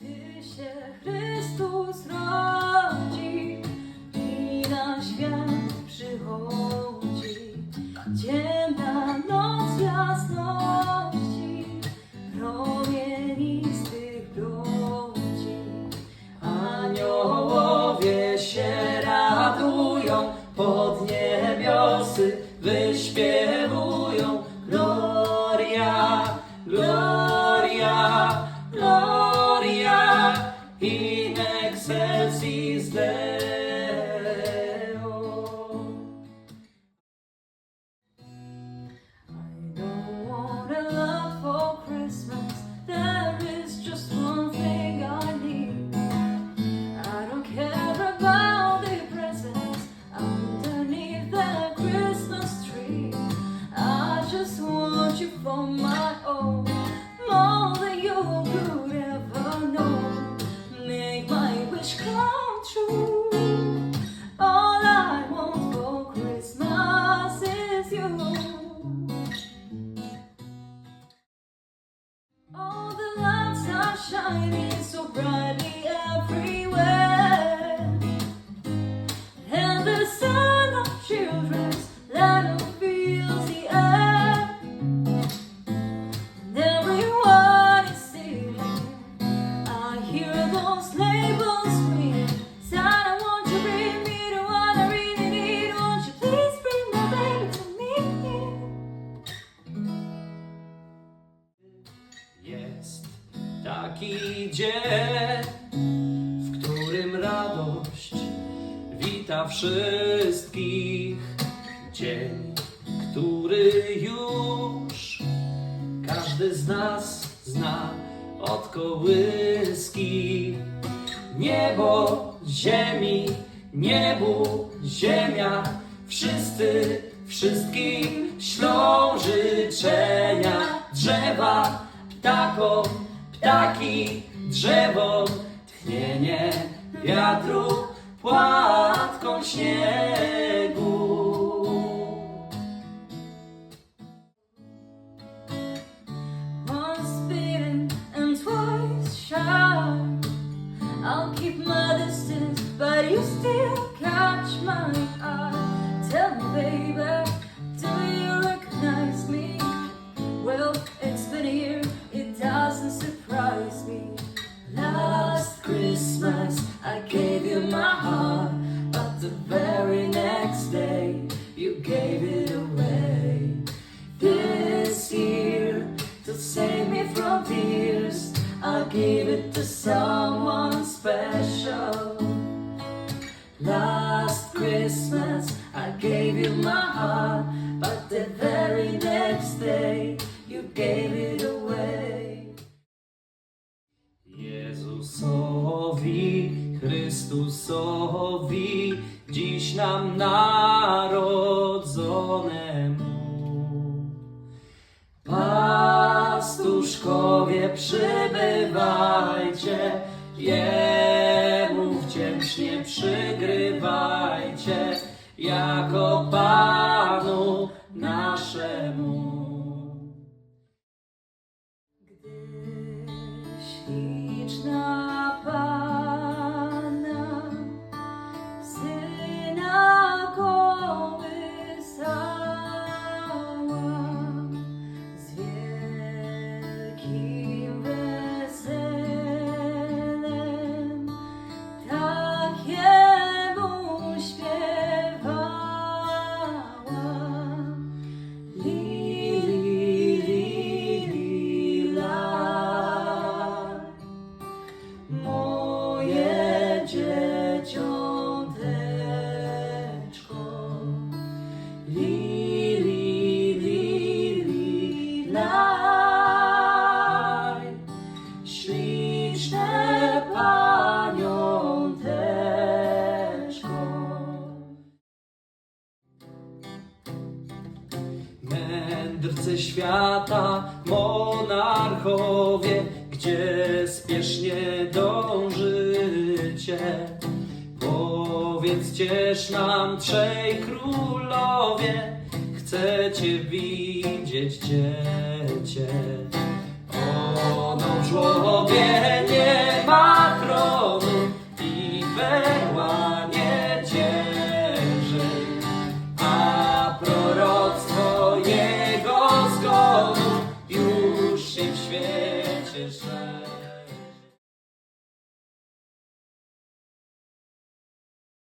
Gdy się Chrystus rodzi i na świat przychodzi, ciemna noc jasności promienistych brodzi. Aniołowie się radują, time. Taki dzień, w którym radość wita wszystkich. Dzień, który już każdy z nas zna od kołyski. Niebo, ziemi, niebu, ziemia, wszyscy wszystkim ślą życzenia. Drzewa, ptakom, ptaki, drzewo, tchnienie wiatru, płatką śniegu. Once bitten and twice shy. I'll keep my distance, but you still catch my I gave it to someone special. Last Christmas, I gave you my heart, but the very next day, you gave it away. Jezusowi, Chrystusowi, dziś nam narodzonemu. Pastuszkowie przybywajcie, Jemu wdzięcznie przygrywajcie, jako Panu naszemu. Mędrcy świata, monarchowie, gdzie spiesznie dążycie? Powiedzcież nam, trzej królowie, chcecie widzieć dziecię. Ono w żłobie Jesus.